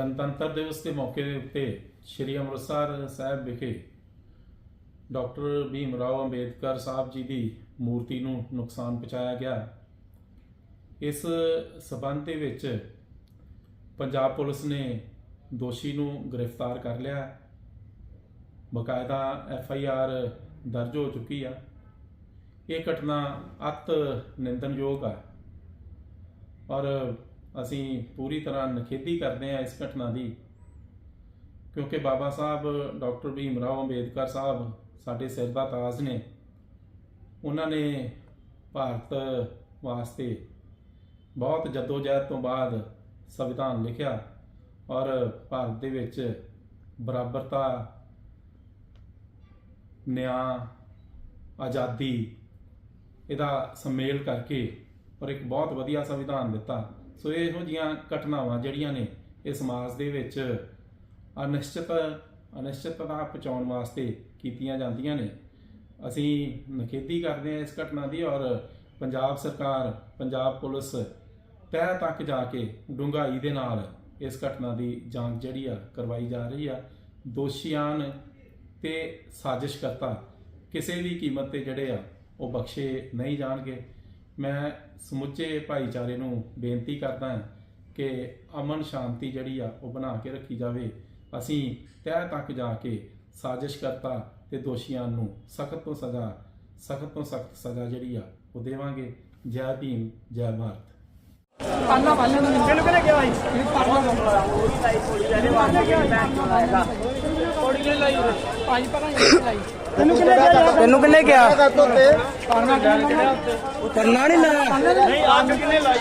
ਗਣਤੰਤਰ ਦਿਵਸ ਦੇ ਮੌਕੇ ਦੇ ਉੱਤੇ ਸ੍ਰੀ ਅੰਮ੍ਰਿਤਸਰ ਸਾਹਿਬ ਵਿਖੇ ਡਾਕਟਰ ਭੀਮ ਰਾਓ ਅੰਬੇਦਕਰ ਸਾਹਿਬ ਜੀ ਦੀ ਮੂਰਤੀ ਨੂੰ ਨੁਕਸਾਨ ਪਹੁੰਚਾਇਆ ਗਿਆ। ਇਸ ਸਬੰਧ ਦੇ ਵਿੱਚ ਪੰਜਾਬ ਪੁਲਿਸ ਨੇ ਦੋਸ਼ੀ ਨੂੰ ਗ੍ਰਿਫਤਾਰ ਕਰ ਲਿਆ। ਬਕਾਇਦਾ ਐਫ ਆਈ ਆਰ ਦਰਜ ਹੋ ਚੁੱਕੀ ਆ। ਇਹ ਘਟਨਾ ਅਤ ਨਿੰਦਨਯੋਗ ਆ। ਔਰ ਅਸੀਂ ਪੂਰੀ ਤਰ੍ਹਾਂ ਨਖੇਦੀ ਕਰਦੇ ਹਾਂ ਇਸ ਘਟਨਾ ਦੀ। ਕਿਉਂਕਿ ਬਾਬਾ ਸਾਹਿਬ, ਡਾਕਟਰ ਭੀਮ ਰਾਓ ਅੰਬੇਦਕਰ ਸਾਹਿਬ ਸਾਡੇ ਸਿਰ ਦਾ ਤਾਜ ਨੇ। ਉਹਨਾਂ ਨੇ ਭਾਰਤ ਵਾਸਤੇ ਬਹੁਤ ਜਦੋਜਹਿਦ ਤੋਂ ਬਾਅਦ ਸੰਵਿਧਾਨ ਲਿਖਿਆ ਔਰ ਭਾਰਤ ਦੇ ਵਿੱਚ ਬਰਾਬਰਤਾ, ਨਿਆਂ, ਆਜ਼ਾਦੀ ਇਹਦਾ ਸੰਮੇਲ ਕਰਕੇ ਔਰ ਇੱਕ ਬਹੁਤ ਵਧੀਆ ਸੰਵਿਧਾਨ ਦਿੱਤਾ। ਸੋ ਇਹੋ ਜੀਆਂ ਘਟਨਾਵਾਂ ਜਿਹੜੀਆਂ ਨੇ ਇਹ ਸਮਾਜ ਦੇ ਵਿੱਚ ਅਨਿਸ਼ਚਿਤ, ਅਨਿਸ਼ਚਿਤਤਾ ਪਹੁੰਚਾਉਣ ਵਾਸਤੇ ਕੀਤੀਆਂ ਜਾਂਦੀਆਂ ਨੇ। ਅਸੀਂ ਨਖੇਦੀ ਕਰਦੇ ਹਾਂ ਇਸ ਘਟਨਾ ਦੀ ਔਰ ਪੰਜਾਬ ਸਰਕਾਰ, ਪੰਜਾਬ ਪੁਲਿਸ ਤਹਿ ਤੱਕ ਜਾ ਕੇ ਡੂੰਘਾਈ ਦੇ ਨਾਲ ਇਸ ਘਟਨਾ ਦੀ ਜਾਂਚ ਜਿਹੜੀ ਆ ਕਰਵਾਈ ਜਾ ਰਹੀ ਆ। ਦੋਸ਼ੀਆਂ ਤੇ ਸਾਜ਼ਿਸ਼ਕਰਤਾ ਕਿਸੇ ਵੀ ਕੀਮਤ ਤੇ ਜਿਹੜੇ ਆ ਉਹ ਬਖਸ਼ੇ ਨਹੀਂ ਜਾਣਗੇ। ਮੈਂ ਸਮੁੱਚੇ ਭਾਈਚਾਰੇ ਨੂੰ ਬੇਨਤੀ ਕਰਦਾ ਹਾਂ ਕਿ ਅਮਨ ਸ਼ਾਂਤੀ ਜਿਹੜੀ ਆ ਉਹ ਬਣਾ ਕੇ ਰੱਖੀ ਜਾਵੇ। ਅਸੀਂ ਤਹਿ ਤੱਕ ਜਾ ਕੇ ਸਾਜ਼ਿਸ਼ਕਰਤਾ ਤੇ ਦੋਸ਼ੀਆਂ ਨੂੰ ਸਖਤ ਤੋਂ ਸਜ਼ਾ ਸਖਤ ਤੋਂ ਸਖਤ ਸਜ਼ਾ ਜਿਹੜੀ ਆ ਉਹ ਦੇਵਾਂਗੇ। ਜੈ ਭੀਮ ਜੈ ਭਾਰਤ। ਕਿਹਨੇ ਕਿਹਾ ਸੀ? ਇਹ ਪਰਨਾ ਬੰਦਾ ਉਹਦੀ ਲਾਈ ਥੋੜੀ ਜਿਹੀ ਵਾਸਤੇ ਕਿ ਮੈਂ ਕਿਉਂ ਲਾਏਗਾ ਥੋੜੀ ਜਿਹੀ ਲਾਈ ਪੰਜ ਪਰਾਂ ਜਿਹੀ ਲਾਈ ਤੈਨੂੰ ਕਿਹਨੇ ਕਿਹਾ ਤੈਨੂੰ ਕਿੰਨੇ ਕਿਹਾ? ਕਰਨਾ ਨਹੀਂ ਲਾਇਆ। ਨਹੀਂ ਅੱਗ ਕਿਹਨੇ ਲਾਈ?